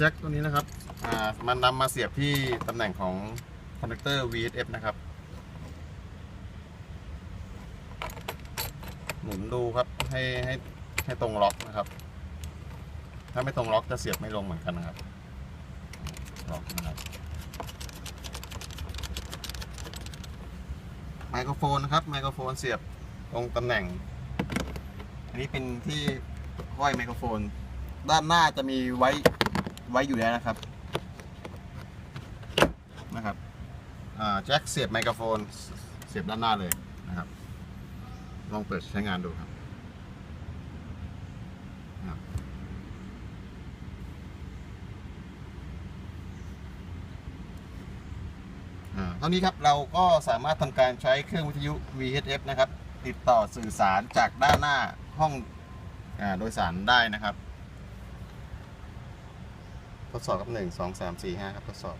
แจ็คตัวนี้นะครับอ่ามันนำมาเสียบที่ตำแหน่งของคอนดักเตอร์ VSF นะครับ หมุนดูครับให้ให้ให้ตรงล็อกนะครับ ถ้าไม่ตรงล็อกจะเสียบไม่ลงเหมือนกันนะครับล็อกนะครับไมโครโฟนนะครับไมโครโฟนเสียบตรงตำแหน่ง อันนี้เป็นที่ห้อยไมโครโฟน ด้านหน้าจะมีไว้ ไว้อยู่แล้วนะครับนะครับแจ็คเสียบไมโครโฟนเสียบด้านหน้าเลยนะครับ ลองเปิดใช้งานดูครับเท่านี้ครับเราก็สามารถทำการใช้เครื่องวิทยุ VHF นะครับ ติดต่อสื่อสารจากด้านหน้าห้องอโดยสารได้นะครับ ทดสอบครับหนึ่งสองสามสี่ห้าครับทดสอบ